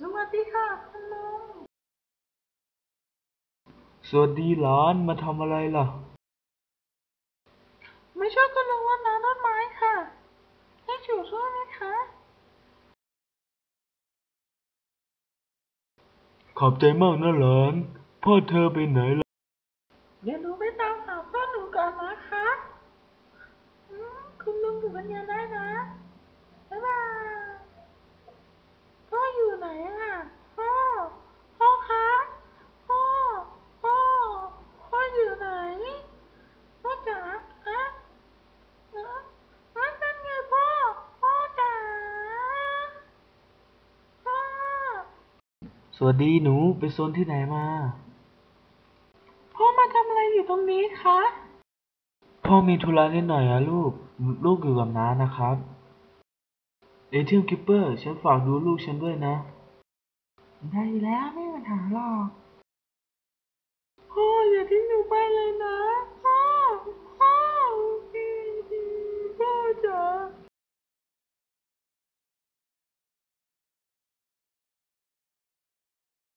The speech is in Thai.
สวัสดีค่ะคุณลุง สวัสดีหลานมาทำอะไรล่ะ ไม่ช่วยคุณลุงรดน้ำต้นไม้ค่ะ ให้อยู่ช่วยไหมคะ ขอบใจมากนะหลาน พ่อเธอไปไหนล่ะ เดี๋ยวหนูไปตามหาพ่อหนูก่อนนะคะอืมคุณลุงอยู่กันยังได้นะ บ๊ายบาย พ่ออยู่ไหนอะ พ่อ พ่อคะ พ่อ พ่อ พ่ออยู่ไหน พ่อจ๋าฮะฮะฮะนั่นไงพ่อ พ่อจ๋า พ่อ สวัสดีหนูไปโซนที่ไหนมา พ่อมาทำอะไรอยู่ตรงนี้คะ พ่อมีธุระนิดหน่อยอะลูก ลูกอยู่กับน้านะครับ เอเทียมกิปเปอร์ฉันฝากดูลูกฉันด้วยนะ ได้อยู่แล้วไม่มีปัญหาหรอก พ่ออย่าทิ้งหนูไปเลยนะ